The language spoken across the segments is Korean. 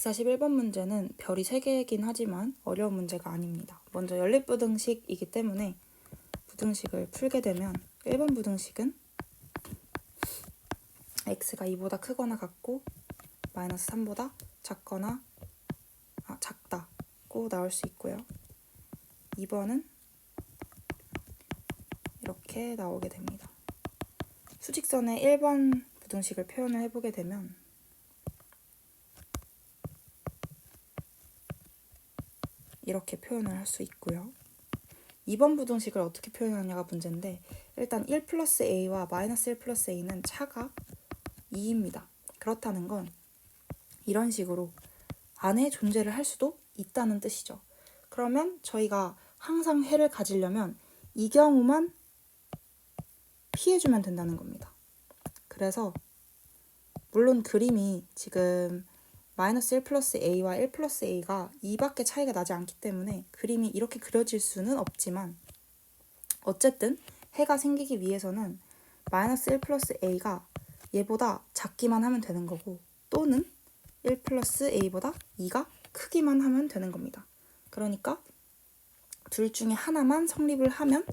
141번 문제는 별이 3개이긴 하지만 어려운 문제가 아닙니다. 먼저 연립부등식이기 때문에 부등식을 풀게 되면 1번 부등식은 x가 2보다 크거나 같고 마이너스 3보다 작거나 아, 작다고 나올 수 있고요. 2번은 이렇게 나오게 됩니다. 수직선의 1번 부등식을 표현을 해보게 되면 이렇게 표현을 할 수 있고요. 2번 부등식을 어떻게 표현하냐가 문제인데 일단 1 플러스 a와 마이너스 1 플러스 a는 차가 2입니다. 그렇다는 건 이런 식으로 안에 존재를 할 수도 있다는 뜻이죠. 그러면 저희가 항상 해를 가지려면 이 경우만 피해주면 된다는 겁니다. 그래서 물론 그림이 지금 마이너스 1 플러스 a와 1 플러스 a가 2밖에 차이가 나지 않기 때문에 그림이 이렇게 그려질 수는 없지만 어쨌든 해가 생기기 위해서는 마이너스 1 플러스 a가 얘보다 작기만 하면 되는 거고 또는 1 플러스 a보다 2가 크기만 하면 되는 겁니다. 그러니까 둘 중에 하나만 성립을 하면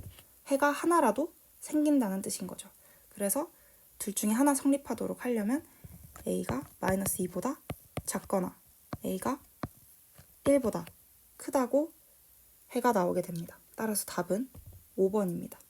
해가 하나라도 생긴다는 뜻인 거죠. 그래서 둘 중에 하나 성립하도록 하려면 a가 마이너스 2보다 작거나 a가 1보다 크다고 해가 나오게 됩니다. 따라서 답은 5번입니다.